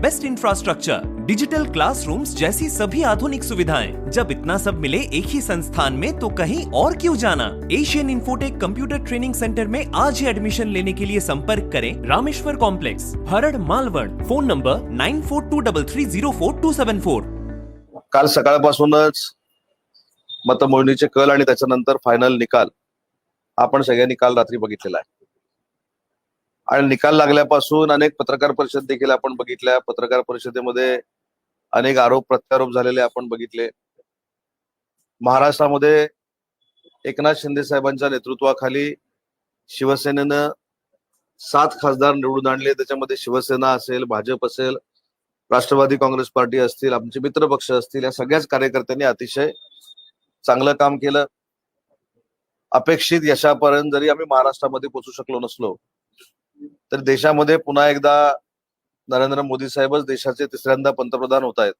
best infrastructure digital classrooms जैसी सभी आधुनिक सुविधाएं। जब इतना सब मिले एक ही संस्थान में तो कहीं और क्यों जाना? Asian Infotech computer training centre में आज ही एडमिशन लेने के लिए संपर्क करें Rameshwar complex हरड़ Malvan. Phone number nine four two double three zero four two seven four काल सकाळपासूनच मतमोजणीचे कल आणि त्याच्यानंतर फायनल निकाल आपण सगळ्यांनी काल रात्री बघितलेला आहे. आणि निकाल लागल्यापासून अनेक पत्रकार परिषद देखील आपण बघितल्या. पत्रकार परिषदेमध्ये अनेक आरोप प्रत्यारोप झालेले आपण बघितले. महाराष्ट्रामध्ये एकनाथ शिंदे साहेबांच्या नेतृत्वाखाली शिवसेनेनं सात खासदार निवडून आणले. त्याच्यामध्ये शिवसेना असेल भाजप असेल राष्ट्रवादी काँग्रेस पार्टी असतील आमचे मित्र पक्ष असतील या सगळ्याच कार्यकर्त्यांनी अतिशय चांगलं काम केलं. अपेक्षित यशापर्यंत जरी आम्ही महाराष्ट्रामध्ये पोचू शकलो नसलो तर देशामध्ये पुन्हा एकदा नरेंद्र मोदी साहेबच देशाचे तिसऱ्यांदा पंतप्रधान होत आहेत.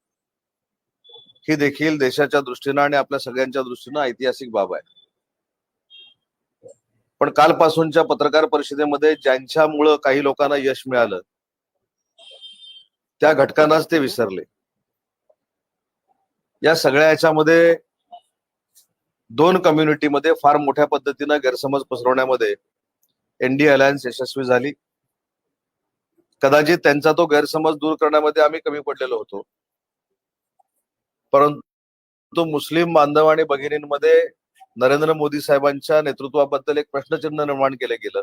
ही देखील देशाच्या दृष्टीनं आणि आपल्या सगळ्यांच्या दृष्टीनं ऐतिहासिक बाब आहे. पण कालपासूनच्या पत्रकार परिषदेमध्ये ज्यांच्यामुळं काही लोकांना यश मिळालं त्या घटकांनाच ते विसरले. या सगळ्या याच्यामध्ये दोन कम्युनिटीमध्ये फार मोठ्या पद्धतीनं गैरसमज पसरवण्यामध्ये एनडीए अलायन्स यशस्वी झाली. कदाचित त्यांचा तो गैरसमज दूर करण्यामध्ये आम्ही कमी पडलेलो होतो. परंतु मुस्लिम बांधव आणि भगिनींमध्ये नरेंद्र मोदी साहेबांच्या नेतृत्वाबद्दल एक प्रश्नचिन्ह निर्माण केलं गेलं.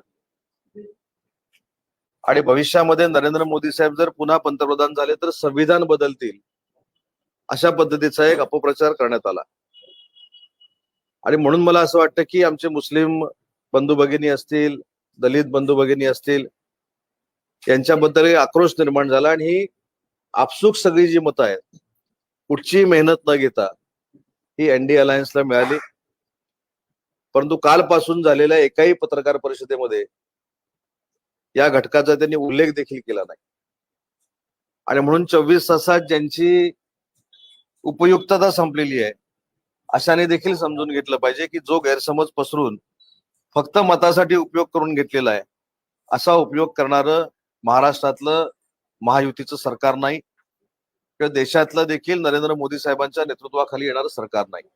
आणि भविष्यामध्ये नरेंद्र मोदी साहेब जर पुन्हा पंतप्रधान झाले तर संविधान बदलतील अशा पद्धतीचा एक अपप्रचार करण्यात आला. आणि म्हणून मला असं वाटतं की आमचे मुस्लिम बंधू भगिनी असतील दलित बंधू भगिनी असतील यांच्याबद्दल आक्रोश निर्माण झाला आणि ही आपसूक सगळी जी मतं आहेत कुठचीही मेहनत न घेता ही एनडी अलायन्सला मिळाली. परंतु कालपासून झालेल्या एकाही पत्रकार परिषदेमध्ये या घटकाचा त्यांनी उल्लेख देखील केला नाही. आणि म्हणून चोवीस तासात ज्यांची उपयुक्तता संपलेली आहे अशाने देखील समजून घेतलं पाहिजे की जो गैरसमज पसरून फक्त मतासाठी उपयोग करून घेतलेला आहे असा उपयोग करणारं महाराष्ट्रातलं महायुतीचं सरकार नाही किंवा देशातलं देखील नरेंद्र मोदी साहेबांच्या नेतृत्वाखाली येणारं सरकार नाही.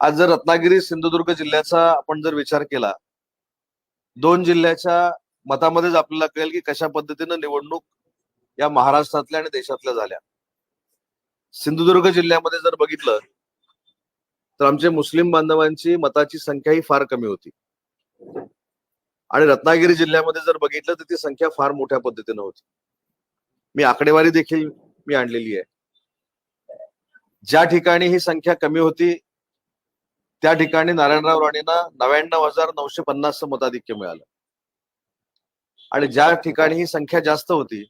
आज जर रत्नागिरी सिंधुदुर्ग जिल्ह्याचा आपण जर विचार केला दोन जिल्ह्याच्या मतामध्येच आपल्याला कळेल की कशा पद्धतीनं निवडणूक या महाराष्ट्रातल्या आणि देशातल्या झाल्या. सिंधुदुर्ग जिल्ह्यामध्ये जर बघितलं तर आमचे मुस्लिम बांधवांची मताची संख्या ही फार कमी होती. आणि रत्नागिरी जिल्ह्यामध्ये जर बघितलं तर ती संख्या फार मोठ्या पद्धतीनं होती. मी आकडेवारी देखील मी आणलेली आहे. ज्या ठिकाणी ही संख्या कमी होती त्या ठिकाणी नारायणराव राणेंना नव्याण्णव हजार नऊशे पन्नास मताधिक्य मिळालं. आणि ज्या ठिकाणी ही संख्या जास्त होती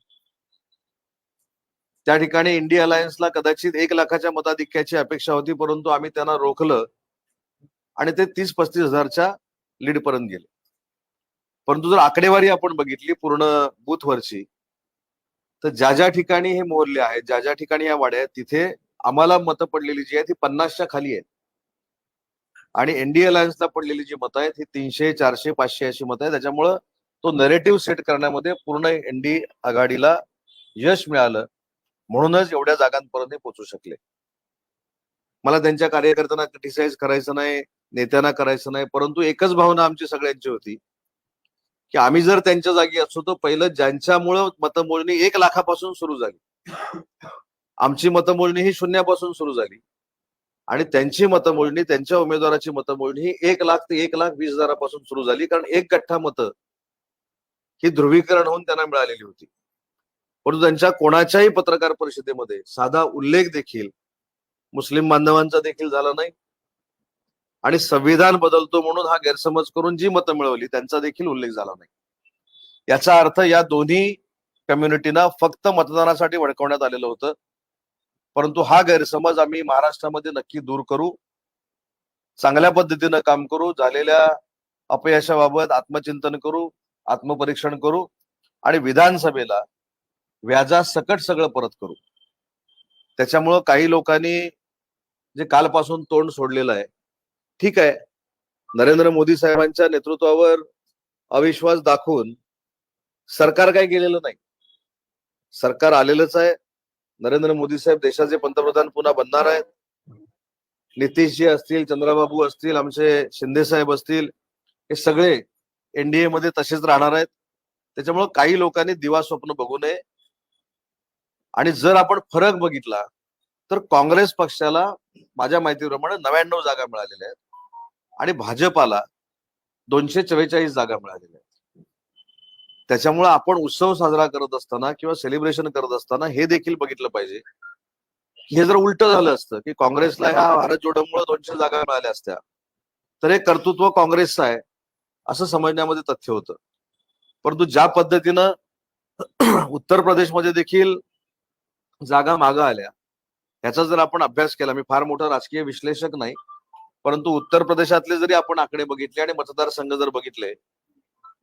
त्या ठिकाणी इंडिया अलायन्सला कदाचित एक लाखाच्या मताधिक्याची अपेक्षा होती परंतु आम्ही त्यांना रोखलं आणि ते तीस पस्तीस हजारच्या लीड पर्यंत गेले. परंतु जर आकडेवारी आपण बघितली पूर्ण बूथवरची तर ज्या ज्या ठिकाणी हे मोहल्ले आहेत ज्या ज्या ठिकाणी या वाड्या आहेत तिथे आम्हाला मतं पडलेली जी आहे ती पन्नासच्या खाली आहेत. आणि एनडीए अलायन्सला पडलेली जी मतं आहेत ही तीनशे चारशे पाचशे अशी मतं आहेत. त्याच्यामुळं तो नेरेटिव्ह सेट करण्यामध्ये पूर्ण एनडी आघाडीला यश मिळालं. म्हणूनच एवढ्या जागांपर्यंत पोहोचू शकले. मला त्यांच्या कार्यकर्त्यांना क्रिटिसाइज करायचं नाही नेत्यांना करायचं नाही परंतु एकच भावना आमची सगळ्यांची होती. की आम्ही जर त्यांच्या जागी असतो तर पहिलं ज्यांच्यामुळं मतमोजणी एक लाखापासून सुरू झाली. आमची मतमोजणी ही शून्यापासून सुरू झाली. आणि त्यांची मतमोजणी त्यांच्या उमेदवाराची मतमोजणी ही एक लाख ते एक लाख वीस हजारापासून सुरू झाली. कारण एक गठ्ठा मतं ही ध्रुवीकरण होऊन त्यांना मिळालेली होती. परंतु त्यांच्या कोणाच्याही पत्रकार परिषदेमध्ये साधा उल्लेख देखील मुस्लिम बांधवांचा देखील झाला नाही. आणि संविधान बदलतो म्हणून हा गैरसमज करून जी मतं मिळवली त्यांचा देखील उल्लेख झाला नाही. याचा अर्थ या दोन्ही कम्युनिटीना फक्त मतदानासाठी वडकवण्यात आलेलं होतं. परंतु हा गैरसमज आम्ही महाराष्ट्रामध्ये नक्की दूर करू चांगल्या पद्धतीनं काम करू झालेल्या अपयशाबाबत आत्मचिंतन करू आत्मपरीक्षण करू आणि विधानसभेला व्याजा सकट सगळं परत करू. त्याच्यामुळं काही लोकांनी जे कालपासून तोंड सोडलेलं आहे ठीक आहे. नरेंद्र मोदी साहेबांच्या नेतृत्वावर अविश्वास दाखवून सरकार काही गेलेलं नाही. सरकार आलेलंच आहे. नरेंद्र मोदी साहेब देशाचे पंतप्रधान पुन्हा बनणार आहेत. नितीशजी असतील चंद्रबाबू असतील आमचे शिंदे साहेब असतील हे सगळे एनडीए मध्ये तसेच राहणार आहेत. त्याच्यामुळे काही लोकांनी दिवा स्वप्न बघू नये. आणि जर आपण फरक बघितला तर काँग्रेस पक्षाला माझ्या माहितीप्रमाणे नव्याण्णव जागा मिळालेल्या आहेत. आणि भाजपाला दोनशे चव्वेचाळीस जागा मिळालेल्या आहेत. त्याच्यामुळे आपण उत्सव साजरा करत असताना किंवा सेलिब्रेशन करत असताना हे देखील बघितलं पाहिजे. हे जर उलट झालं असतं की काँग्रेसला ह्या भारत जोडमुळे दोनशे जागा मिळाल्या असत्या तर हे कर्तृत्व काँग्रेसचं आहे असं समजण्यामध्ये तथ्य होतं. परंतु ज्या पद्धतीनं उत्तर प्रदेशमध्ये देखील जागा मागं आल्या ह्याचा जर आपण अभ्यास केला मी फार मोठा राजकीय विश्लेषक नाही परंतु उत्तर प्रदेशातले जरी आपण आकडे बघितले आणि मतदारसंघ जर बघितले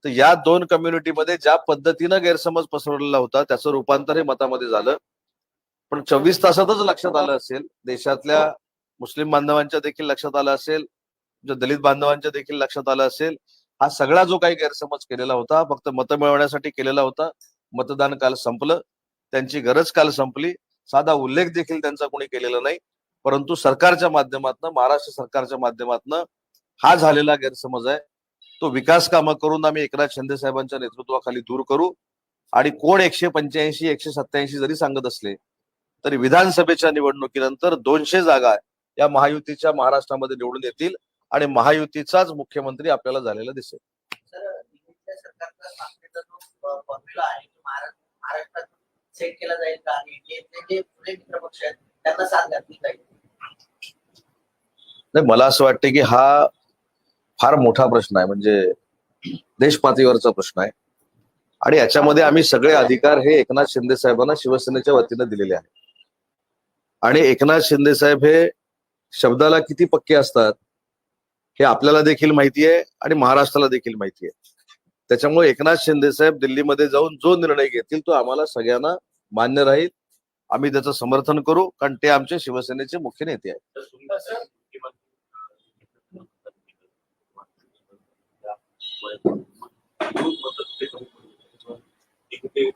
तर या दोन कम्युनिटीमध्ये ज्या पद्धतीनं गैरसमज पसरवलेला होता त्याचं रूपांतर हे मतामध्ये झालं. पण चोवीस तासातच लक्षात आलं असेल देशातल्या मुस्लिम बांधवांच्या देखील लक्षात आलं असेल जे दलित बांधवांच्या देखील लक्षात आलं असेल हा सगळा जो काही गैरसमज केलेला होता फक्त मतं मिळवण्यासाठी केलेला होता मतदान काल संपलं. त्यांची गरज काल संपली. साधा उल्लेख देखील त्यांचा कोणी केलेला नाही. परंतु सरकारच्या माध्यमातून महाराष्ट्र सरकारच्या माध्यमातून हा झालेला गैरसमज आहे. तो विकास कामं करून आम्ही एकनाथ शिंदे साहेबांच्या नेतृत्वाखाली दूर करू आणि कोण एकशे पंच्याऐंशी एकशे सत्याऐंशी जरी सांगत असले तरी विधानसभेच्या निवडणुकीनंतर दोनशे जागा या महायुतीच्या महाराष्ट्रामध्ये निवडून येतील आणि महायुतीचाच मुख्यमंत्री आपल्याला झालेला दिसेल. महाराष्ट्रात सेट केला जाईल का? आणि जे पुढे मित्रपक्ष आहेत त्यांना साथ घातली पाहिजे नाही मला असं वाटतं की हा फार मोठा प्रश्न आहे. म्हणजे देशपातळीवरचा प्रश्न आहे. आणि याच्यामध्ये आम्ही सगळे अधिकार हे एकनाथ शिंदे साहेबांना शिवसेनेच्या वतीनं दिलेले आहे आणि एकनाथ शिंदे साहेब हे शब्दाला किती पक्के असतात हे आपल्याला देखील माहिती आहे आणि महाराष्ट्राला देखील माहिती आहे. त्याच्यामुळे एकनाथ शिंदे साहेब दिल्लीमध्ये जाऊन जो निर्णय घेतील तो आम्हाला सगळ्यांना मान्य राहील. आम्ही त्याचं समर्थन करू कारण ते आमचे शिवसेनेचे मुख्य नेते आहेत.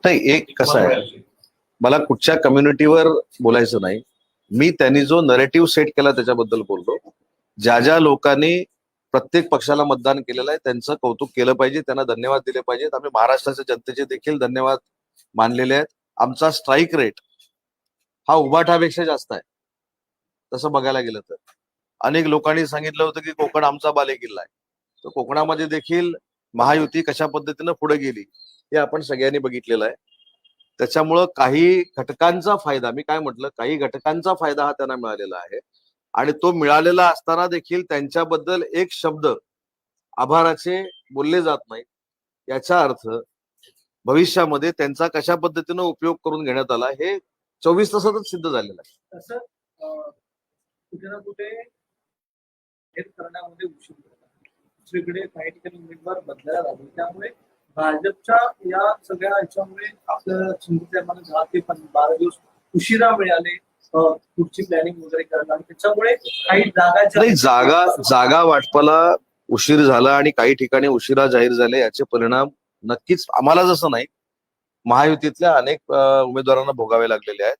नाही एक कसं आहे? मला कुठच्या कम्युनिटीवर बोलायचं नाही. मी त्यांनी जो नरेटिव्ह सेट केला त्याच्याबद्दल बोललो ज्या ज्या लोकांनी प्रत्येक पक्षाला मतदान केलेलं आहे त्यांचं कौतुक केलं पाहिजे त्यांना धन्यवाद दिले पाहिजेत. आम्ही महाराष्ट्राच्या जनतेचे देखील धन्यवाद मानलेले आहेत. आमचा स्ट्राईक रेट हा उभाटापेक्षा जास्त आहे. तसं बघायला गेलं तर. अनेक लोकांनी सांगितलं होतं की कोकण आमचा बालेकिल्ला आहे. तर कोकणामध्ये देखील महायुती कशा पद्धतीनं पुढे गेली हे आपण सगळ्यांनी बघितलेलं आहे. त्याच्यामुळं काही घटकांचा फायदा मी काय म्हटलं काही घटकांचा फायदा हा त्यांना मिळालेला आहे. आणि तो मिळालेला असताना देखील त्यांच्याबद्दल एक शब्द आभाराचे बोलले जात नाही याचा अर्थ भविष्यामध्ये त्यांचा कशा पद्धतीनं उपयोग करून घेण्यात आला हे चोवीस तासातच सिद्ध झालेलं आहे. कुठे ना कुठे करण्यामध्ये उशीर. दुसरीकडे काही ठिकाणी उमेदवार बदलायला लागले. त्यामुळे भाजपच्या या सगळ्या ह्याच्यामुळे आपल्याला दहा ते बारा दिवस उशिरा मिळाले पुढची प्लॅनिंग वगैरे त्याच्यामुळे काही नाही जागा जागा वाटपाला उशीर झाला आणि काही ठिकाणी उशिरा जाहीर झाले याचे परिणाम नक्कीच आम्हाला जसं नाही महायुतीतल्या अनेक उमेदवारांना भोगावे लागलेले आहेत.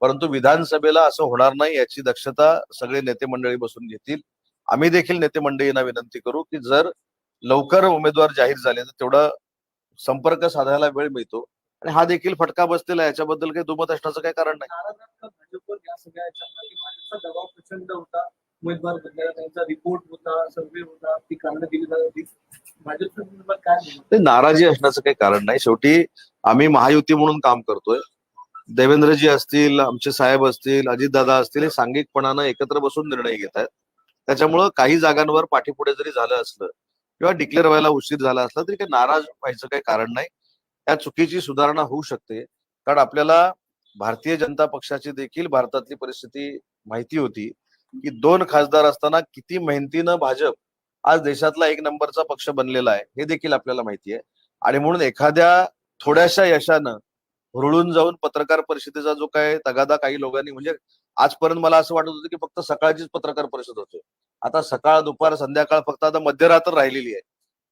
परंतु विधानसभेला असं होणार नाही याची दक्षता सगळे नेते मंडळी बसून घेतील. आम्ही देखील नेते मंडळींना विनंती करू की जर लवकर उमेदवार जाहीर झाले तर तेवढा संपर्क साधायला वेळ मिळतो. आणि हा देखील फटका बसलेला याच्याबद्दल काही दुमत असण्याचं काही कारण नाही. नाराजी असण्याचं काही कारण नाही. शेवटी आम्ही महायुती म्हणून काम करतोय. देवेंद्रजी असतील आमचे साहेब असतील अजितदादा असतील हे सांघिकपणानं एकत्र बसून निर्णय घेत आहेत. त्याच्यामुळं काही जागांवर पाठीपुढे जरी झालं असलं किंवा डिक्लेअर व्हायला उशीर झाला असला तरी काही नाराज व्हायचं काही कारण नाही. या चुकीची सुधारणा होऊ शकते. कारण आपल्याला भारतीय जनता पक्षाची देखील भारतातली परिस्थिती माहिती होती की दोन खासदार असताना किती मेहनतीनं भाजप आज देशातला एक नंबरचा पक्ष बनलेला आहे हे देखील आपल्याला माहिती आहे. आणि म्हणून एखाद्या थोड्याशा यशानं हुरळून जाऊन पत्रकार परिषदेचा जो काय तगादा काही लोकांनी म्हणजे आजपर्यंत मला असं वाटत होतं की फक्त सकाळचीच पत्रकार परिषद होते. आता सकाळ दुपार संध्याकाळ फक्त आता मध्यरात्र राहिलेली आहे.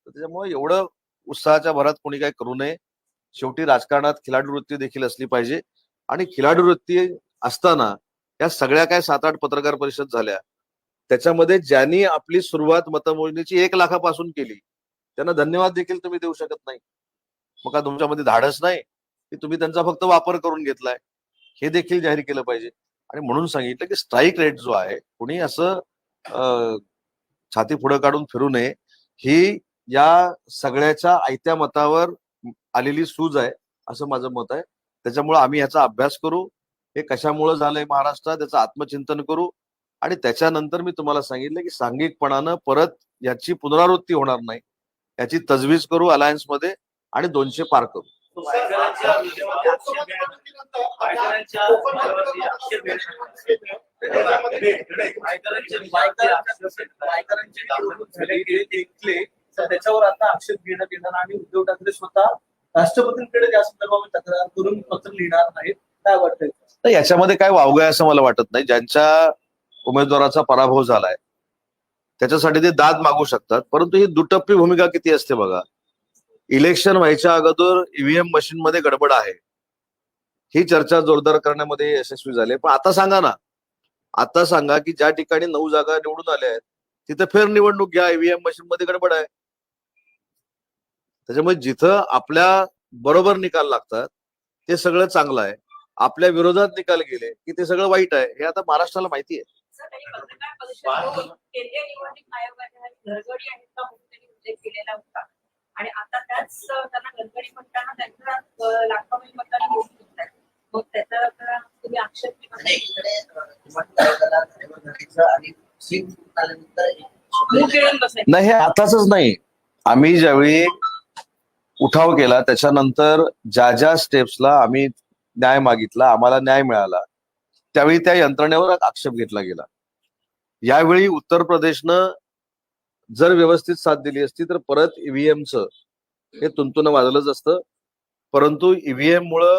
त्याच्यामुळे एवढं उत्साहाच्या भरात कोणी काही करू नये. शेवटी राजकारणात खिलाडू वृत्ती देखील असली पाहिजे. आणि खिलाडू वृत्ती असताना या सगळ्या काय सात आठ पत्रकार परिषद झाल्या त्याच्यामध्ये ज्यांनी आपली सुरुवात मतमोजणीची एक लाखापासून केली त्यांना धन्यवाद देखील तुम्ही देऊ शकत नाही. मग का तुमच्यामध्ये धाडस नाही? की तुम्ही त्यांचा फक्त वापर करून घेतलाय. हे देखील जाहीर केलं पाहिजे. आणि म्हणून सांगितलं की स्ट्राईक रेट जो आहे कुणी असं छाती पुढे काढून फिरू नये ही या सगळ्याच्या आयत्या मतावर आलेली सूज आहे असं माझं मत आहे. त्याच्यामुळे आम्ही याचा अभ्यास करू. हे कशामुळे झालंय महाराष्ट्रात त्याचं आत्मचिंतन करू. आणि त्याच्यानंतर मी तुम्हाला सांगितलं की सांघिकपणानं परत याची पुनरावृत्ती होणार नाही. याची तजवीज करू अलायन्समध्ये आणि दोनशे पार करू. तर त्याच्यावर आता आक्षेप घेण्यात येणार आणि उद्धव ठाकरे स्वतः राष्ट्रपतींकडे त्या संदर्भात तक्रार करून पत्र लिहिणार नाहीत काय वाटतंय याच्यामध्ये काय वावगं आहे असं मला वाटत नाही. ज्यांच्या उमेदवाराचा पराभव झालाय त्याच्यासाठी ते दाद मागू शकतात. परंतु ही दुटप्पी भूमिका किती असते बघा. इलेक्शन व्हायच्या अगोदर ईव्हीएम मशीन मध्ये गडबड आहे. ही चर्चा जोरदार करण्यामध्ये यशस्वी झाले पण आता सांगा ना. आता सांगा की ज्या ठिकाणी नऊ जागा निवडून आल्या आहेत तिथे फेर निवडणूक घ्या ईव्हीएम मशीन मध्ये गडबड आहे. त्याच्यामुळे जिथं आपल्या बरोबर निकाल लागतात ते सगळं चांगलं आहे. आपल्या विरोधात निकाल गेले की ते सगळं वाईट आहे हे आता महाराष्ट्राला माहिती आहे. केंद्रीय निवडणूक आयोगाने घरगडी आहेत का म्हणून त्यांनी उल्लेख केलेला होता. आणि आता त्याच त्यांना घरगडी म्हणताना त्यांना अं, लाखावरी मतांनी निवडून मग त्याचा तुम्ही आक्षेप नाही हे आताच नाही. आम्ही ज्यावेळी उठाव केला त्याच्यानंतर ज्या ज्या स्टेप्सला आम्ही न्याय मागितला आम्हाला न्याय मिळाला त्यावेळी त्या यंत्रणेवर आक्षेप घेतला गेला. यावेळी उत्तर प्रदेशनं जर व्यवस्थित साथ दिली असती तर परत ईव्हीएमचं हे तुंतून वाजलंच असतं. परंतु ईव्हीएम मुळे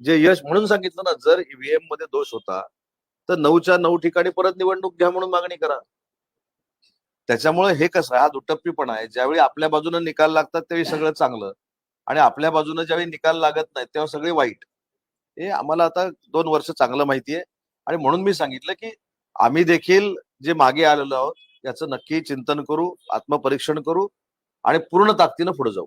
जे यश म्हणून सांगितलं ना जर ईव्हीएममध्ये दोष होता तर नऊच्या नऊ ठिकाणी परत निवडणूक घ्या म्हणून मागणी करा. त्याच्यामुळे हे कसं हा दुटप्पीपणा आहे. ज्यावेळी आपल्या बाजूने निकाल लागतात त्यावेळी सगळं चांगलं. आणि आपल्या बाजूने ज्यावेळी निकाल लागत नाही तेव्हा सगळे वाईट. हे आम्हाला आता दोन वर्ष चांगलं माहिती आहे आणि म्हणून मी सांगितलं की आम्ही देखील जे मागे आलेलो आहोत याचं नक्की चिंतन करू आत्मपरीक्षण करू आणि पूर्ण ताकदीनं पुढे जाऊ.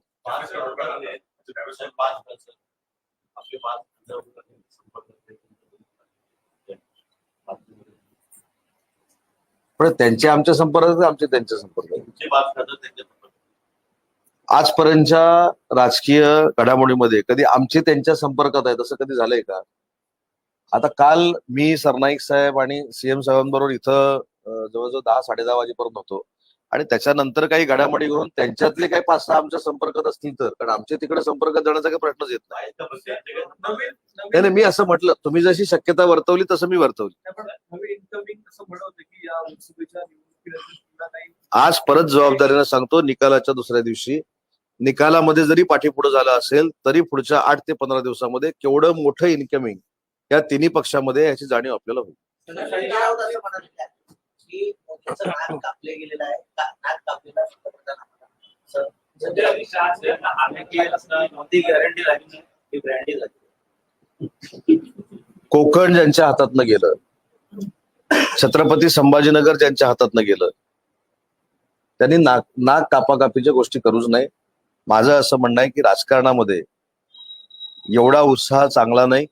पण त्यांचे आमच्या संपर्कात आमचे त्यांच्या संपर्कात आजपर्यंतच्या राजकीय घडामोडीमध्ये कधी आमचे त्यांच्या संपर्कात आहेत असं कधी झालंय का? आता काल मी सरनाईक साहेब आणि सीएम साहेबांबरोबर इथं जवळजवळ दहा साडे दहा वाजेपर्यंत होतो. आणि त्याच्यानंतर काही घडामोडी करून त्यांच्यातले काही पाच सहा आमच्या संपर्कात असतील तर. कारण आमच्या तिकडे संपर्कात जाण्याचा काही प्रश्नच येत नाही. नाही मी असं म्हटलं तुम्ही जशी शक्यता वर्तवली तसं मी वर्तवली. आज परत जबाबदारीनं सांगतो निकालाच्या दुसऱ्या दिवशी. निकालामध्ये जरी पाठीपुढे झालं असेल तरी पुढच्या आठ ते पंधरा दिवसामध्ये केवढं मोठं इन्कमिंग या तिन्ही पक्षामध्ये याची जाणीव आपल्याला होईल. का, मोदींचं नाक कापले गेलेलं आहे. नाक कापलेलं ही कोकण ज्यांच्या हातातनं गेलं छत्रपती संभाजीनगर ज्यांच्या हातातनं गेलं त्यांनी नाक नाक कापाकापीच्या गोष्टी करूच नाही. माझं असं म्हणणं आहे की राजकारणामध्ये एवढा उत्साह चांगला नाही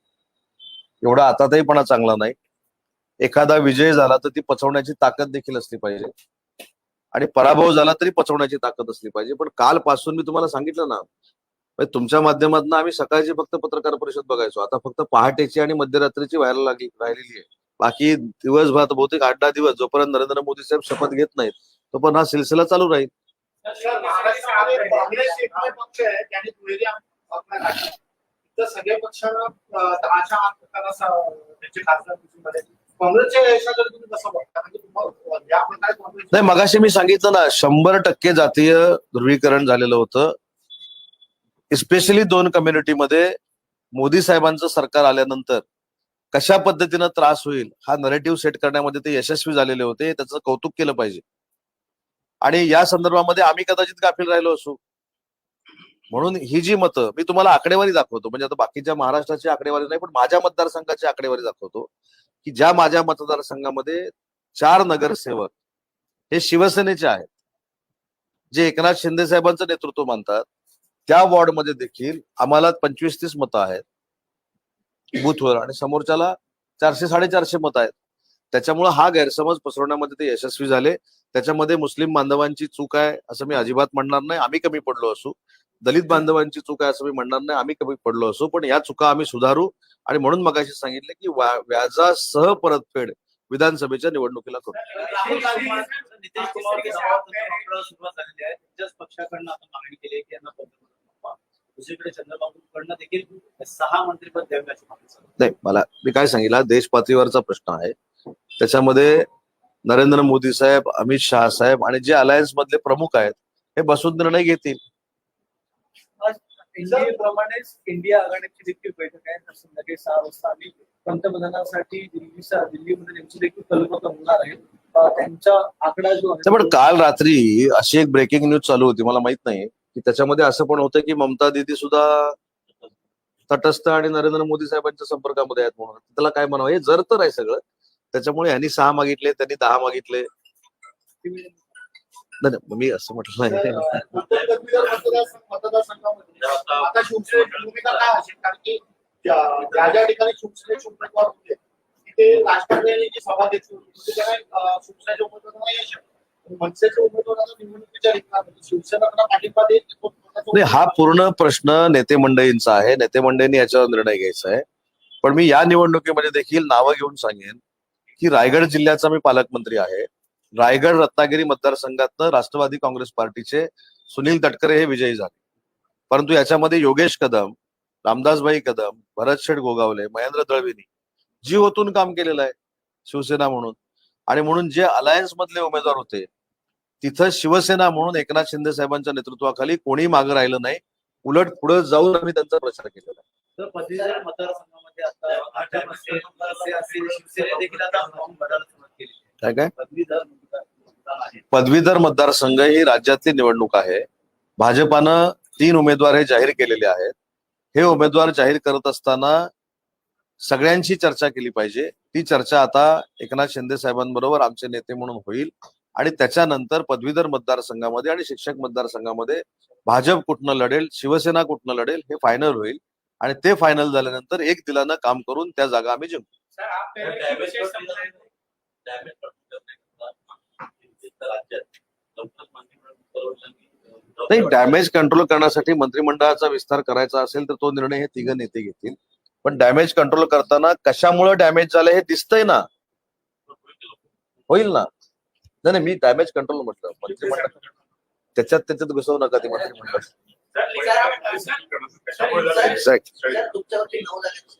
एवढा आताताईपणा चांगला नाही. एखादा विजय झाला तर ती पचवण्याची ताकद देखील असली पाहिजे. आणि पराभव झाला तरी पचवण्याची ताकद असली पाहिजे. पण कालपासून मी तुम्हाला सांगितलं ना म्हणजे तुमच्या माध्यमातून आम्ही सकाळची फक्त पत्रकार परिषद बघायचो. आता फक्त पहाटेची आणि मध्यरात्रीची व्हायला लागली राहिलेली आहे. बाकी दिवसभर बहुतेक आठ दहा दिवस जोपर्यंत नरेंद्र मोदी साहेब शपथ घेत नाहीत तोपर्यंत हा सिलसिला चालू राहील. सगळ्या पक्षांना नाही मगाशी मी सांगितलं ना शंभर टक्के जातीय ध्रुवीकरण झालेलं होतं. इस्पेशली दोन कम्युनिटीमध्ये मोदी साहेबांचं सरकार आल्यानंतर कशा पद्धतीनं त्रास होईल हा नरेटिव्ह सेट करण्यामध्ये ते यशस्वी झालेले होते त्याचं कौतुक केलं पाहिजे. आणि या संदर्भामध्ये आम्ही कदाचित गाफील राहिलो असू. म्हणून ही जी मतं मी तुम्हाला आकडेवारी दाखवतो. म्हणजे आता बाकीच्या महाराष्ट्राची आकडेवारी नाही पण माझ्या मतदारसंघाची आकडेवारी दाखवतो. की ज्या माझ्या मतदारसंघामध्ये चार नगरसेवक हे शिवसेनेचे आहेत जे एकनाथ शिंदे साहेबांचं नेतृत्व मानतात त्या वॉर्डमध्ये देखील आम्हाला पंचवीस तीस मतं आहेत. बूथवर आणि समोरच्याला चारशे साडेचारशे मतं आहेत. त्याच्यामुळे हा गैरसमज पसरवण्यामध्ये ते यशस्वी झाले. त्याच्यामध्ये मुस्लिम बांधवांची चूक आहे असं मी अजिबात म्हणणार नाही. आम्ही कमी पडलो असू. दलित बांधवांची चूक आहे असं मी म्हणणार नाही. आम्ही कमी पडलो असू पण या चुका आम्ही सुधारू. आणि म्हणून मगाशी सांगितलं की व्या- व्याजासह परतफेड विधानसभेच्या निवडणुकीला करू. नाही मला मी काय सांगितलं? देश पातळीवरचा प्रश्न आहे. त्याच्यामध्ये नरेंद्र मोदी साहेब अमित शहा साहेब आणि जे अलायन्स मधले प्रमुख आहेत हे बसून निर्णय घेतील. एनडीए प्रमाणेच इंडिया आघाडीची देखील बैठक आहे. तर संध्याकाळी सहा वाजता आम्ही पंतप्रधानांसाठी दिल्लीचा दिल्लीमध्ये त्यांची देखील कल्पना होणार आहे. त्यांचा आकडा जो आहे पण काल रात्री अशी एक ब्रेकिंग न्यूज चालू होती मला माहीत नाही. की त्याच्यामध्ये असं पण होतं की ममता दिदी सुद्धा तटस्थ आणि नरेंद्र मोदी साहेबांच्या संपर्कामध्ये आहेत म्हणून. त्याला काय म्हणावं? हे जर तर आहे सगळं. त्याच्यामुळे यांनी सहा मागितले त्यांनी दहा मागितले. नाही मी असं म्हटलं ज्या ज्या ठिकाणी शिवसेनेचे उमेदवार होते तिथे जी सभा घेतली होती यश निवडणुकीच्या शिवसेना त्यांना पाठिंबा देत नाही हा पूर्ण प्रश्न नेते मंडळींचा आहे. नेते मंडळींनी याच्यावर निर्णय घ्यायचा आहे. पण मी या निवडणुकीमध्ये देखील नावं घेऊन सांगेन की रायगड जिल्ह्याचा मी पालकमंत्री आहे. रायगड रत्नागिरी मतदारसंघातनं राष्ट्रवादी काँग्रेस पार्टीचे सुनील तटकरे हे विजयी झाले. परंतु याच्यामध्ये योगेश कदम रामदासभाई कदम भरत शेठ गोगावले महेंद्र दळविनी जी ओतून काम केलेलं आहे शिवसेना म्हणून. आणि म्हणून जे अलायन्स मधले उमेदवार होते तिथं शिवसेना म्हणून एकनाथ शिंदे साहेबांच्या नेतृत्वाखाली कोणी मागे राहिलं नाही. उलट पुढे जाऊन आम्ही त्यांचा प्रचार केलेला आहे. काय काय? पदवीधर मतदारसंघ ही राज्यातली निवडणूक आहे. भाजपानं तीन उमेदवार हे जाहीर केलेले आहेत. हे उमेदवार जाहीर करत असताना सगळ्यांची चर्चा केली पाहिजे. ती चर्चा आता एकनाथ शिंदे साहेबांबरोबर आमचे नेते म्हणून होईल. आणि त्याच्यानंतर पदवीधर मतदारसंघामध्ये आणि शिक्षक मतदारसंघामध्ये भाजप कुठनं लढेल शिवसेना कुठनं लढेल हे फायनल होईल. आणि ते फायनल झाल्यानंतर एक दिलानं काम करून त्या जागा आम्ही जिंकू. हैं समुदाय नाही डॅमेज कंट्रोल करण्यासाठी मंत्रिमंडळाचा विस्तार करायचा असेल तर तो निर्णय हे तिघ नेते घेतील. पण डॅमेज कंट्रोल करताना कशामुळे डॅमेज झालं हे दिसतंय ना? होईल ना? नाही मी डॅमेज कंट्रोल म्हटलं. मंत्रिमंडळ त्याच्यात त्याच्यात घुसवू नका ते मंत्रिमंडळ. तुमच्यावरती नऊ लागेल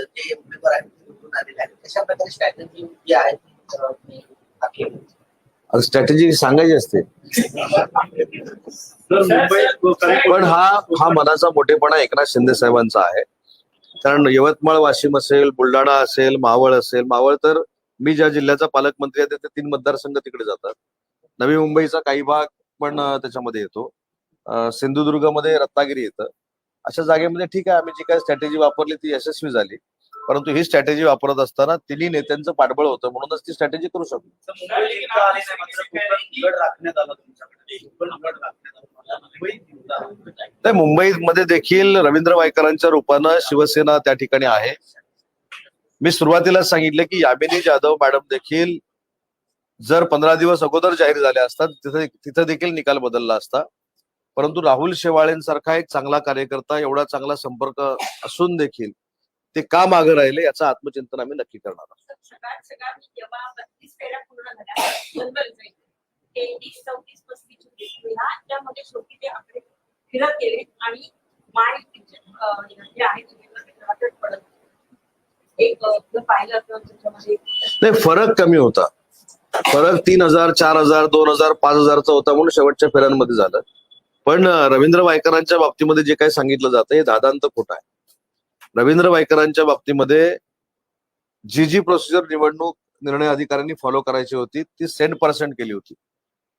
जे उमेदवार आहेत ते निवडून आलेले आहेत. कशा प्रकारे स्ट्रॅटेजी जी आहे स्ट्रॅटेजी सांगायची असते. पण हा हा मनाचा मोठेपणा एकनाथ शिंदे साहेबांचा आहे. कारण यवतमाळ वाशिम असेल बुलढाणा असेल मावळ असेल मावळ तर मी ज्या जिल्ह्याचा पालकमंत्री आहे ते तीन मतदारसंघ तिकडे जातात. नवी मुंबईचा काही भाग पण त्याच्यामध्ये येतो. सिंधुदुर्गमध्ये रत्नागिरी येतं. अशा जागेमध्ये ठीक आहे आम्ही जी काय स्ट्रॅटेजी वापरली ती यशस्वी झाली. परंतु ही स्ट्रॅटेजी वापरत असताना तिन्ही नेत्यांचं पाठबळ होतं म्हणूनच ती स्ट्रॅटेजी करू शकतो मुंबईत मुंबईमध्ये देखील रवींद्र वायकरांच्या रूपानं शिवसेना त्या ठिकाणी आहे. मी सुरुवातीला सांगितलं की यामिनी जाधव मॅडम देखील जर पंधरा दिवस अगोदर जाहीर झाल्या असतात तिथे तिथं देखील निकाल बदलला असता. परंतु राहुल शेवाळेंसारखा एक चांगला कार्यकर्ता एवढा चांगला संपर्क असून देखील ते का मागे राहिले याचं आत्मचिंतन आम्ही नक्की करणार आहोत. नाही फरक कमी होता. फरक तीन हजार चार हजार दोन हजार पाच हजारचा होता म्हणून शेवटच्या फेऱ्यांमध्ये झालं. पण रवींद्र वायकरांच्या बाबतीमध्ये जे काही सांगितलं जातं हे दादांत खोटं आहे. रवींद्र वायकरांच्या बाबतीमध्ये जी जी प्रोसिजर निवडणूक निर्णय अधिकाऱ्यांनी फॉलो करायची होती ती सेंट पर्सेंट केली होती.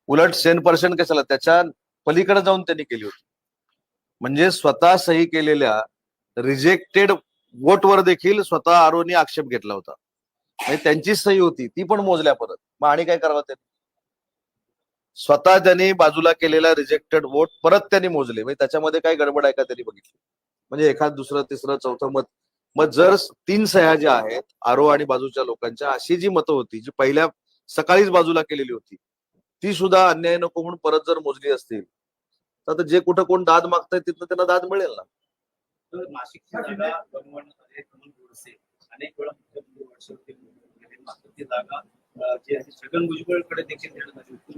उलट सेंट पर्सेंट कशाला? त्याच्या पलीकडे जाऊन त्यांनी केली होती. म्हणजे स्वतः सही केलेल्या रिजेक्टेड वोटवर देखील स्वतः आरोनी आक्षेप घेतला होता. म्हणजे त्यांची सही होती ती पण मोजल्या परत. मग आणि काय करावं त्यांनी? स्वतः त्यांनी बाजूला केलेला रिजेक्टेड वोट परत त्यांनी मोजले. म्हणजे त्याच्यामध्ये काय गडबड आहे का त्यांनी बघितली? म्हणजे एखाद दुसरं तिसरं चौथं मत मग जर तीन सह्या ज्या आहेत आरो आणि बाजूच्या लोकांच्या अशी जी मतं होती जी पहिल्या सकाळीच बाजूला केलेली होती ती सुद्धा अन्याय नको म्हणून परत जर मोजली असतील तर आता जे कुठं कोण दाद मागताय तिथं त्यांना दाद मिळेल ना. अनेक वेळा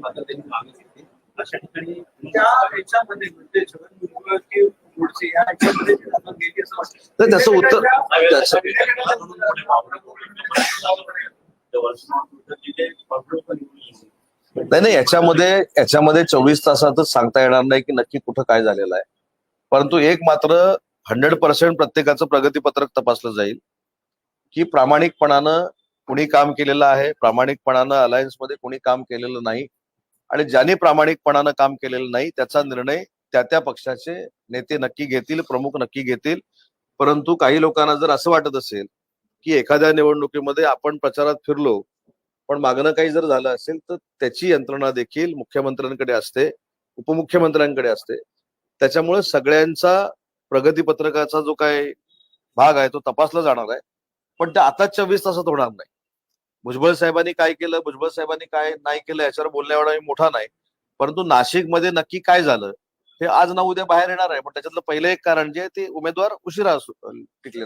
मात्र त्यांनी मागे घेतली अशा ठिकाणी त्या म्हणजे छगन की या आपण गेली असं वाटतं त्याचं उत्तर नाही नाही याच्यामध्ये याच्यामध्ये चोवीस तासातच सांगता येणार नाही की नक्की कुठं काय झालेलं आहे. परंतु एक मात्र हंड्रेड पर्सेंट प्रत्येकाचं प्रगतीपत्रक तपासलं जाईल की प्रामाणिकपणानं कुणी काम केलेलं आहे प्रामाणिकपणानं अलायन्समध्ये कुणी काम केलेलं नाही आणि ज्यांनी प्रामाणिकपणानं काम केलेलं नाही त्याचा निर्णय त्या त्या पक्षाचे नेते नक्की घेतील प्रमुख नक्की घेतील. परंतु काही लोकांना जर असं वाटत असेल की एखाद्या निवडणुकीमध्ये आपण प्रचारात फिरलो पण मागणं काही जर झालं असेल तर त्याची यंत्रणा देखील मुख्यमंत्र्यांकडे असते उपमुख्यमंत्र्यांकडे असते. त्याच्यामुळे सगळ्यांचा प्रगतीपत्रकाचा जो काय भाग आहे तो तपासला जाणार आहे. पण ते आता चोवीस तासात होणार नाही. भुजबळ साहेबांनी काय केलं? भुजबळ साहेबांनी काय नाही केलं याच्यावर बोलण्या एवढा मी मोठा नाही. परंतु नाशिकमध्ये नक्की काय झालं? हे आज ना उद्या बाहेर येणार आहे. पण त्याच्यातलं पहिलं एक कारण जे ते उमेदवार उशिरा असू- टिकले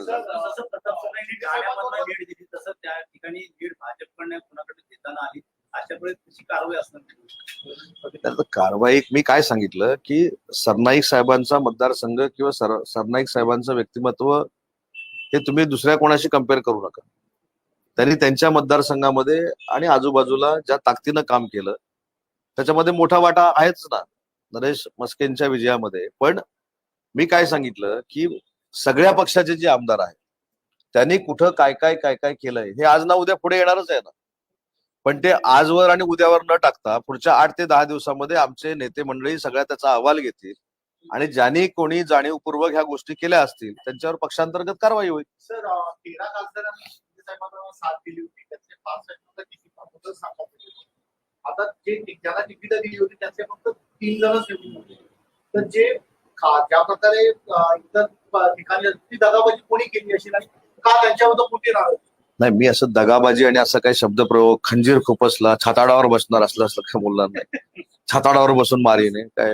कारवाई मी काय सांगितलं की सरनाईक साहेबांचा मतदारसंघ किंवा सर सरनाईक साहेबांचं व्यक्तिमत्व हे तुम्ही दुसऱ्या कोणाशी कंपेअर करू नका. त्यांनी त्यांच्या मतदारसंघामध्ये आणि आजूबाजूला ज्या ताकदीनं काम केलं त्याच्यामध्ये मोठा वाटा आहेच ना नरेश मस्केंच्या विजयामध्ये. पण मी काय सांगितलं की सगळ्या पक्षाचे जे आमदार आहेत त्यांनी कुठं काय काय काय काय केलंय हे आज ना उद्या पुढे येणारच आहे ना. पण ते आजवर आणि उद्यावर न टाकता पुढच्या आठ ते दहा दिवसामध्ये आमचे नेते मंडळी सगळ्या त्याचा अहवाल घेतील आणि ज्यांनी कोणी जाणीवपूर्वक ह्या गोष्टी केल्या असतील त्यांच्यावर पक्षांतर्गत कारवाई होईल. साहेबांना साथ दिली होती त्यातले पाच साहेबांना किती अगोदर सांगण्यात आले होती आता जे ज्याला तिकीट दिली होती त्याचे फक्त तीन जण निवडून होते तर जे ज्या प्रकारे इतर ठिकाणी ती दगाबाजी कोणी केली अशी नाही का त्यांच्याबद्दल कुठे राहत नाही मी असं दगाबाजी आणि असं काही शब्दप्रयोग खंजीर खुपसला छाताडावर बसणार असलं असलं काय बोलणार नाही. छाताडावर बसून मारीने काय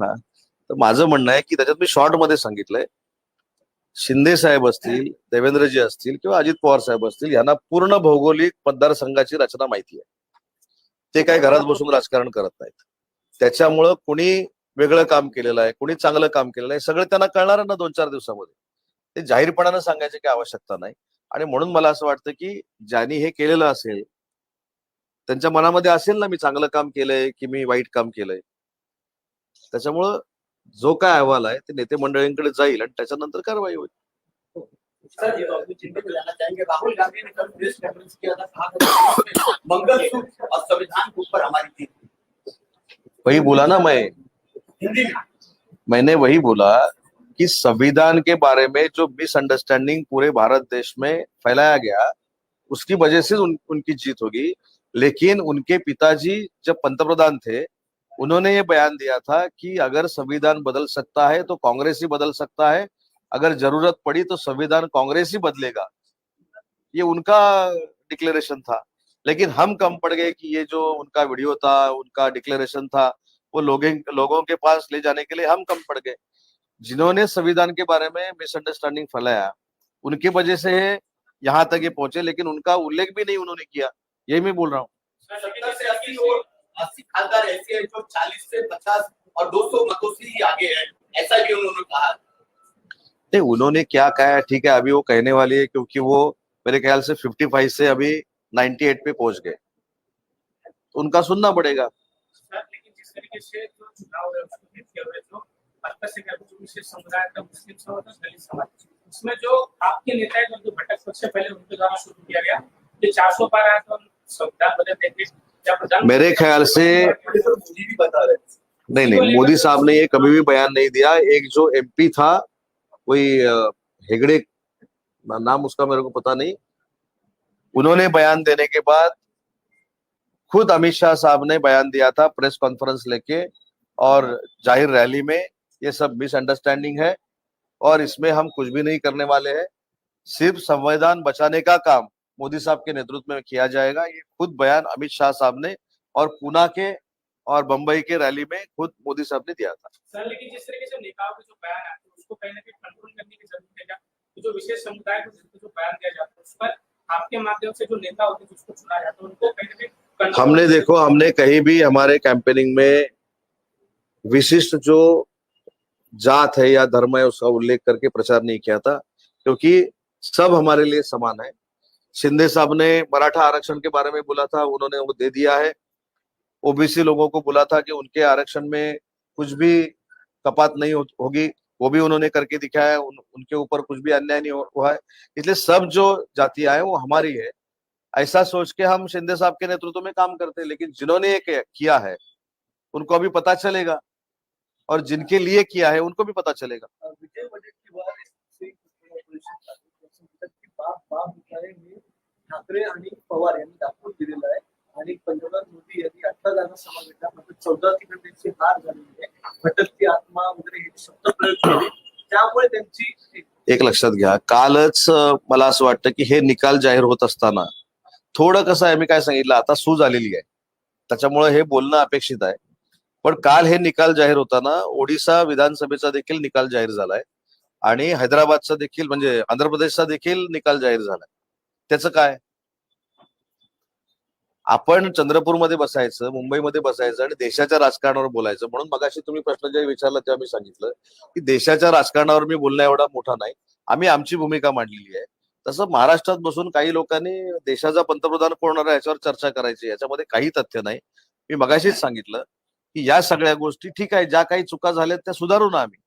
तर माझं म्हणणं आहे की त्याच्यात मी शॉर्टमध्ये सांगितलंय. शिंदे साहेब असतील देवेंद्रजी असतील किंवा अजित पवार साहेब असतील यांना पूर्ण भौगोलिक मतदारसंघाची रचना माहिती आहे. ते काय घरात बसून राजकारण करत नाहीत. त्याच्यामुळं कुणी वेगळं काम केलेलं आहे कुणी चांगलं काम केलेलं आहे सगळं त्यांना कळणार ना दोन चार दिवसामध्ये. ते जाहीरपणानं सांगायची काही आवश्यकता नाही. आणि म्हणून मला असं वाटतं की ज्यांनी हे केलेलं असेल त्यांच्या मनामध्ये असेल ना मी चांगलं काम केलंय की मी वाईट काम केलंय. त्याच्यामुळं जो काय अहवाल आहे ते नेते मंडळींकडे जाईल आणि त्याच्यानंतर कारवाई होईल. राहुल गांधी ने कल प्रेस कॉन्फ्रेंस किया था कहा था और संविधान के ऊपर हमारी जीत वही बोला ना मैं। हिंदी में मैंने वही बोला कि संविधान के बारे में जो मिसअंडरस्टैंडिंग पूरे भारत देश में फैलाया गया उसकी वजह से उन, उनकी जीत होगी। लेकिन उनके पिताजी जब पंतप्रधान थे उन्होंने ये बयान दिया था कि अगर संविधान बदल सकता है तो कांग्रेस ही बदल सकता है अगर ज़रूरत पड़ी तो संविधान कांग्रेस ही बदलेगा ये उनका डिक्लेरेशन था लेकिन हम कम पड़ गए कि ये जो उनका वीडियो था उनका डिक्लेरेशन था वो लोगों लोगों के पास ले जाने के लिए हम कम पड़ गए जिन्होंने संविधान के बारे में मिसअंडरस्टैंडिंग फैलाया उनकी वजह से यहाँ तक ये पहुँचे लेकिन उनका उल्लेख भी नहीं उन्होंने किया यही मैं बोल रहा हूँ अस्सी खासदार ऐसे हैं जो चालीस से पचास और दो सौ मतों से ही आगे है ऐसा भी उन्होंने कहा। नहीं उन्होंने क्या कहा है ठीक है अभी वो कहने वाली है क्योंकि वो मेरे ख्याल से 55 से अभी 98 पे पहुँच गए। उनका सुनना पड़ेगा। लेकिन जिस तरीके से जो चुनाव उसको देखते हुए जो अल्प संख्यक जो विशेष समुदाय का मुस्लिम समाज और दलित समाज उसमें जो आपके नेता है जो घटक सबसे पहले उनके द्वारा शुरू किया गया ये चार सौ पार आया तो संविधान बदल देंगे। मेरे ख्याल से नहीं नहीं, मोदी साहब ने ये कभी भी बयान नहीं दिया। एक जो एमपी था कोई हेगड़े, नाम उसका मेरे को पता नहीं। उन्होंने बयान देने के बाद खुद अमित शाह साहब ने बयान दिया था प्रेस कॉन्फ्रेंस लेके, और ज़ाहिर रैली में ये सब मिसअंडरस्टैंडिंग है, और इसमें हम कुछ भी नहीं करने वाले हैं। सिर्फ़ संविधान बचाने का काम। मोदी साहब के नेतृत्व में किया जाएगा। ये खुद बयान अमित शाह साहब ने और पूना के और बंबई के रैली में खुद मोदी साहब ने दिया था। सर लेकिन जिस तरीके से निकाह के जो बयान आते हैं उसको कहीं ना कहीं कंट्रोल करने की ज़रूरत है। क्या तो जो विशेष समुदाय को जिसको जो बयान दिया जाता है उस पर आपके माध्यम से जो नेता होते हैं जिसको चुना जाता है उनको कहीं ना कहीं हमने देखो हमने कहीं भी हमारे कैंपेनिंग में विशिष्ट जो जात है या धर्म है उसका उल्लेख करके प्रचार नहीं किया था क्योंकि सब हमारे लिए समान है। शिंदे साहब ने मराठा आरक्षण के बारे में बोला था उन्होंने वो दे दिया है। ओबीसी लोगों को बोला था कि उनके आरक्षण में कुछ भी कपात नहीं होगी वो भी उन्होंने करके दिखाया है उन, उनके ऊपर कुछ भी अन्याय नहीं हुआ है। इसलिए सब जो जातियाँ हैं वो हमारी है। ऐसा सोच के हम शिंदे साहब के नेतृत्व में काम करते हैं लेकिन जिन्होंने ये किया है उनको अभी पता चलेगा। और जिनके लिए किया है उनको भी पता चलेगा। की हे ठाकरे आणि पवार यांनी दाखवून दिलेलं आहे. आणि पंतप्रधान मोदी यांनी अठरा जागा समावेशला म्हणजे चौदा तिकडे त्यांची हार झालेली आहे. भटकती आत्मा वगैरे हे शब्द प्रयोग केले. त्यामुळे त्यांची एक लक्षात घ्या. कालच मला असं वाटतं की हे निकाल जाहीर होत असताना थोडं कसं आहे मी काय सांगितलं आता सूज आलेली आहे. त्याच्यामुळे हे बोलणं अपेक्षित आहे. पण काल हे निकाल जाहीर होताना ओडिशा विधानसभेचा देखील निकाल जाहीर झालाय. आणि हैदराबादचा देखील म्हणजे आंध्र प्रदेशचा देखील निकाल जाहीर झालाय. त्याचं काय? आपण चंद्रपूरमध्ये बसायचं मुंबईमध्ये बसायचं आणि देशाच्या राजकारणावर बोलायचं. म्हणून मगाशी तुम्ही प्रश्न जे विचारला तेव्हा मी सांगितलं की देशाच्या राजकारणावर मी बोलणं एवढा मोठा नाही. आम्ही आमची भूमिका मांडलेली आहे. तसं महाराष्ट्रात बसून काही लोकांनी देशाचा पंतप्रधान कोण होणार याच्यावर चर्चा करायची. याच्यामध्ये काही तथ्य नाही. मी मगाशीच सांगितलं की या सगळ्या गोष्टी ठीक आहे. ज्या काही चुका झाल्यात त्या सुधारू ना आम्ही.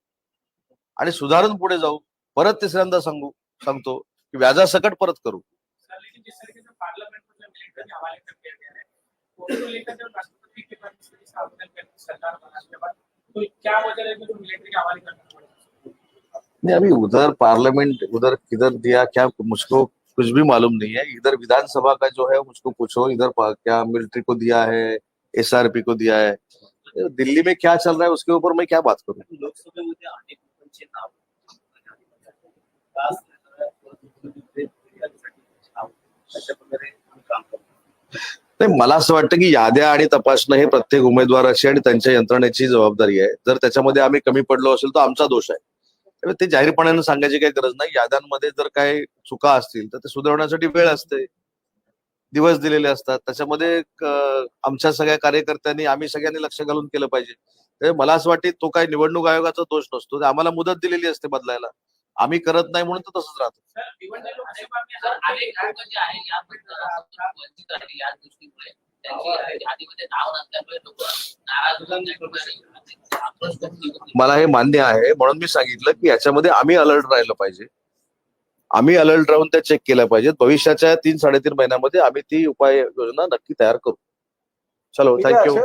आणि सुधारून पुढे जाऊ. परत तिसऱ्यांदा सांगू सांगतो की व्याजासकट परत करू. सर लेकिन जिस तरीके से पार्लियामेंट को जो मिलिट्री के हवाले कर दिया गया है उसको लेकर जब राष्ट्रपति के पास इस तरीके से आवेदन करके सरकार बनाने के बाद तो क्या वजह है कि जो मिलिट्री के हवाले करना पड़ा नहीं अभी उधर पार्लियामेंट उधर किधर दिया क्या मुझको कुछ भी मालूम नहीं है. इधर विधानसभा का जो है मुझको पूछो इधर पा- क्या मिलिट्री को दिया है एसआरपी को दिया है. दिल्ली में क्या चल रहा है उसके ऊपर मैं क्या बात करूं? लोकसभेमध्ये अनेक नाव नाही मला असं वाटतं की याद्या आणि तपासणं हे प्रत्येक उमेदवाराची आणि त्यांच्या यंत्रणेची जबाबदारी आहे. जर त्याच्यामध्ये आम्ही कमी पडलो असेल तर आमचा दोष आहे. त्यामुळे ते जाहीरपणाने सांगायची काही गरज नाही. याद्यांमध्ये जर काही चुका असतील तर ते सुधारण्यासाठी वेळ असते. दिवस दिलेले असतात. त्याच्यामध्ये आमच्या सगळ्या कार्यकर्त्यांनी आम्ही सगळ्यांनी लक्ष घालून केलं पाहिजे. त्यामुळे मला असं वाटते तो काही निवडणूक आयोगाचा दोष नसतो. ते आम्हाला मुदत दिलेली असते बदलायला. आम्ही करत नाही म्हणून तर तसंच राहतं. मला हे मान्य आहे म्हणून मी सांगितलं की याच्यामध्ये आम्ही अलर्ट राहिलं पाहिजे. आम्ही अलर्ट राहून त्या चेक केल्या पाहिजेत. भविष्याच्या तीन साडेतीन महिन्यामध्ये आम्ही ती उपाय योजना नक्की तयार करू. चलो थँक्यू.